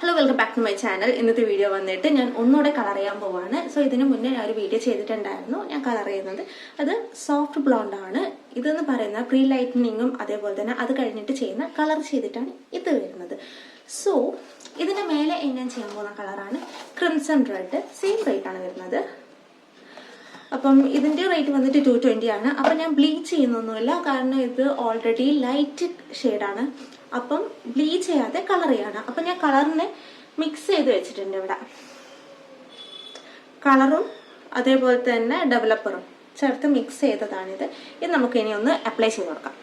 Hello welcome back to my channel ഇന്നത്തെ video വന്നിട്ട് ഞാൻ ഒന്നുകൂടെ കളർ ചെയ്യാൻ പോവാണ്. സോ ഇതിനു മുന്നേ ഞാൻ ഒരു വീഡിയോ ചെയ്തിട്ടുണ്ടായിരുന്നു. ഞാൻ കളർ ചെയ്യുന്നത് അത് സോഫ്റ്റ് ബ്ലോണ്ട് ആണ്. ഇതെന്ന് പറയുന്ന പ്രീ ലൈറ്റനിങ്ങും അതേപോലെ തന്നെ അത് കഴിഞ്ഞിട്ട് ചെയ്യുന്ന കളർ ചെയ്തിട്ടാണ് ഇത് വരുന്നത്. സോ ഇതിന്റെ മേലെ ഞാൻ ചെയ്യാൻ പോകുന്ന കളറാണ് ക്രിംസൺ റെഡ് സെയിം റേറ്റ് ആണ് വരുന്നത്. അപ്പം ഇതിന്റെ റേറ്റ് വന്നിട്ട് ടു ട്വന്റി ആണ്. അപ്പം ഞാൻ ബ്ലീച്ച് ചെയ്യുന്നൊന്നുമില്ല. കാരണം ഇത് ഓൾറെഡി ലൈറ്റ് ഷെയ്ഡാണ് അപ്പം ബ്ലീച്ച് ചെയ്യാതെ കളർ ചെയ്യാണ്. അപ്പം ഞാൻ കളറിനെ മിക്സ് ചെയ്ത് വെച്ചിട്ടുണ്ട് ഇവിടെ. കളറും അതേപോലെ തന്നെ ഡെവലപ്പറും ചേർത്ത് മിക്സ് ചെയ്തതാണിത്. ഇത് നമുക്ക് ഇനി ഒന്ന് അപ്ലൈ ചെയ്ത് കൊടുക്കാം.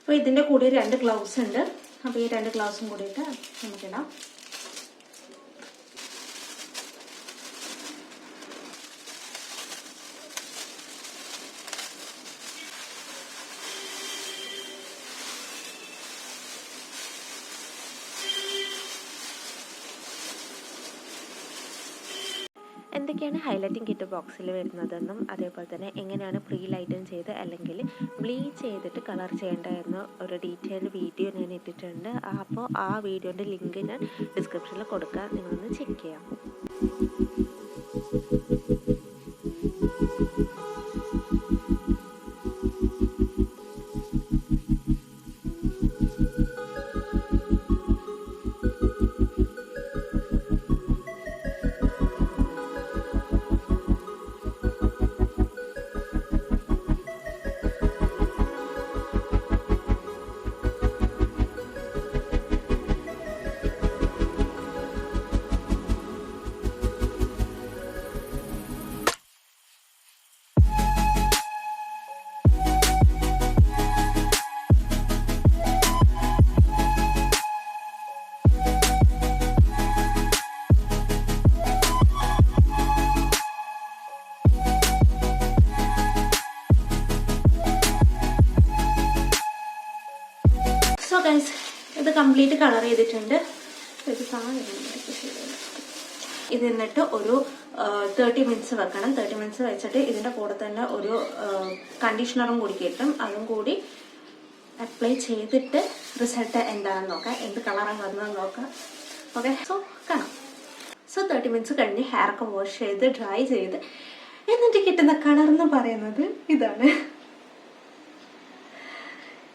അപ്പോൾ ഇതിന്റെ കൂടെ രണ്ട് ഗ്ലൗസ് ഉണ്ട്. അപ്പോൾ ഈ രണ്ട് ഗ്ലൗസും കൂടിയിട്ട് നമുക്കിടാം. എന്തൊക്കെയാണ് ഹൈലൈറ്റിംഗ് കിറ്റ് ബോക്സിൽ വരുന്നതെന്നും അതേപോലെ തന്നെ എങ്ങനെയാണ് പ്രീ ലൈറ്റൻ ചെയ്ത് അല്ലെങ്കിൽ ബ്ലീച്ച് ചെയ്തിട്ട് കളർ ചെയ്യേണ്ടതെന്ന ഒരു ഡീറ്റെയിൽ വീഡിയോ ഞാൻ ഇട്ടിട്ടുണ്ട്. അപ്പോൾ ആ വീഡിയോന്റെ ലിങ്ക് ഞാൻ ഡിസ്ക്രിപ്ഷനിൽ കൊടുക്കാം. നിങ്ങളൊന്ന് ചെക്ക് ചെയ്യാം. ഗൈസ് ഇത് കംപ്ലീറ്റ് കളർ ചെയ്തിട്ടുണ്ട്. ഇത് എന്നിട്ട് ഒരു തേർട്ടി മിനിറ്റ്സ് വെക്കണം. തേർട്ടി മിനിറ്റ്സ് വെച്ചിട്ട് ഇതിന്റെ കൂടെ തന്നെ ഒരു കണ്ടീഷണറും കൂടി കിട്ടും. അതും കൂടി അപ്ലൈ ചെയ്തിട്ട് റിസൾട്ട് എന്താണെന്ന് നോക്കാം. എന്ത് കളറാണ് വന്നതെന്ന് നോക്കാം. ഓക്കെ സോ കാണാം. സോ തേർട്ടി മിനിറ്റ്സ് കഴിഞ്ഞ് ഹെയർ ഒക്കെ വാഷ് ചെയ്ത് ഡ്രൈ ചെയ്ത് എന്നിട്ട് കിട്ടുന്ന കളർ എന്ന് പറയുന്നത് ഇതാണ്.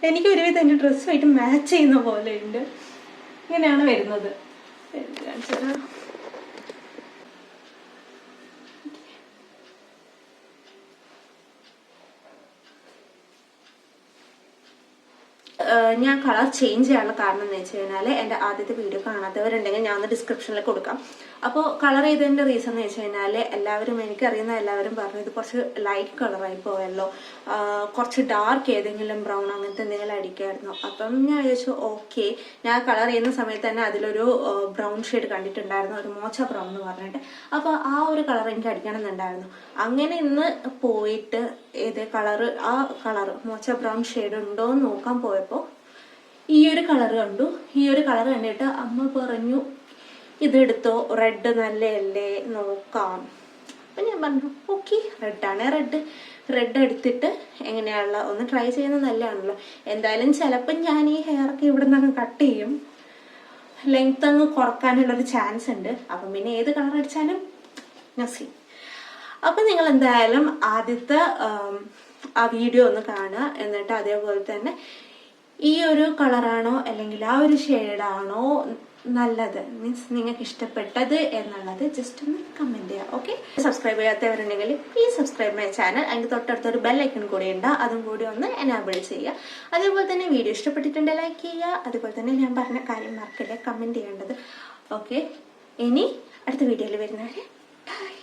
എനിക്ക് ഒരുവിധം എന്റെ ഡ്രസ്സുമായിട്ട് മാച്ച് ചെയ്യുന്ന പോലെ ഉണ്ട്. ഇങ്ങനെയാണ് വരുന്നത്. കാണിച്ചു ഞാൻ കളർ ചേഞ്ച് ചെയ്യാനുള്ള കാരണം എന്ന് വെച്ച് കഴിഞ്ഞാൽ എന്റെ ആദ്യത്തെ വീഡിയോ കാണാത്തവരുണ്ടെങ്കിൽ ഞാൻ ഒന്ന് ഡിസ്ക്രിപ്ഷനിൽ കൊടുക്കാം. അപ്പോൾ കളർ ചെയ്തതിന്റെ റീസൺ എന്ന് വെച്ച് കഴിഞ്ഞാൽ എല്ലാവരും എനിക്കറിയുന്ന എല്ലാവരും പറഞ്ഞു ഇത് കുറച്ച് ലൈറ്റ് കളറായി പോയല്ലോ. കുറച്ച് ഡാർക്ക് ഏതെങ്കിലും ബ്രൗൺ അങ്ങനത്തെ എന്തെങ്കിലും അടിക്കായിരുന്നു അപ്പം ഞാൻ വിചാരിച്ചു ഓക്കെ ഞാൻ കളർ ചെയ്യുന്ന സമയത്ത് തന്നെ അതിലൊരു ബ്രൗൺ ഷെയ്ഡ് കണ്ടിട്ടുണ്ടായിരുന്നു. ഒരു മോച്ച ബ്രൗൺ എന്ന് പറഞ്ഞിട്ട്. അപ്പോൾ ആ ഒരു കളർ എനിക്ക് അടിക്കണം എന്നുണ്ടായിരുന്നു അങ്ങനെ ഇന്ന് പോയിട്ട് ഏത് കളർ ആ കളർ മോച്ച ബ്രൗൺ ഷെയ്ഡ് ഉണ്ടോ എന്ന് നോക്കാൻ പോയപ്പോൾ ഈ ഒരു കളർ കണ്ടു. ഈ ഒരു കളർ കണ്ടിട്ട് അമ്മ പറഞ്ഞു ഇതെടുത്തോ റെഡ് നല്ലല്ലേ നോക്കാം. അപ്പം ഞാൻ പറഞ്ഞു ഓക്കെ റെഡാണ് റെഡ് റെഡ് എടുത്തിട്ട് എങ്ങനെയാണുള്ള ഒന്ന് ട്രൈ ചെയ്യുന്നത് നല്ലതാണല്ലോ. എന്തായാലും ചിലപ്പം ഞാൻ ഈ ഹെയറൊക്കെ ഇവിടെ നിന്ന് കട്ട് ചെയ്യും. ലെങ്ത് അങ്ങ് കുറക്കാനുള്ളൊരു ചാൻസ് ഉണ്ട്. അപ്പം പിന്നെ ഏത് കളർ അടിച്ചാലും നസി അപ്പം നിങ്ങൾ എന്തായാലും ആദ്യത്തെ ആ വീഡിയോ ഒന്ന് കാണുക. എന്നിട്ട് അതേപോലെ തന്നെ ഈ ഒരു കളറാണോ അല്ലെങ്കിൽ ആ ഒരു ഷെയ്ഡാണോ നല്ലത്? മീൻസ് നിങ്ങൾക്ക് ഇഷ്ടപ്പെട്ടത് എന്നുള്ളത് ജസ്റ്റ് ഒന്ന് കമന്റ് ചെയ്യുക ഓക്കെ സബ്സ്ക്രൈബ് ചെയ്യാത്തവരുണ്ടെങ്കിൽ പ്ലീസ് സബ്സ്ക്രൈബ് മൈ ചാനൽ അതിന്റെ തൊട്ടടുത്തൊരു ബെല്ലൈക്കൺ കൂടി ഉണ്ട്. അതും കൂടി ഒന്ന് എനാബിൾ ചെയ്യുക. അതേപോലെ തന്നെ വീഡിയോ ഇഷ്ടപ്പെട്ടിട്ടുണ്ടെങ്കിൽ ലൈക്ക് ചെയ്യുക. അതുപോലെ തന്നെ ഞാൻ പറഞ്ഞ കാര്യം മറക്കില്ല കമന്റ് ചെയ്യേണ്ടത്. ഓക്കെ ഇനി അടുത്ത വീഡിയോയിൽ വരുന്നവരെ ബൈ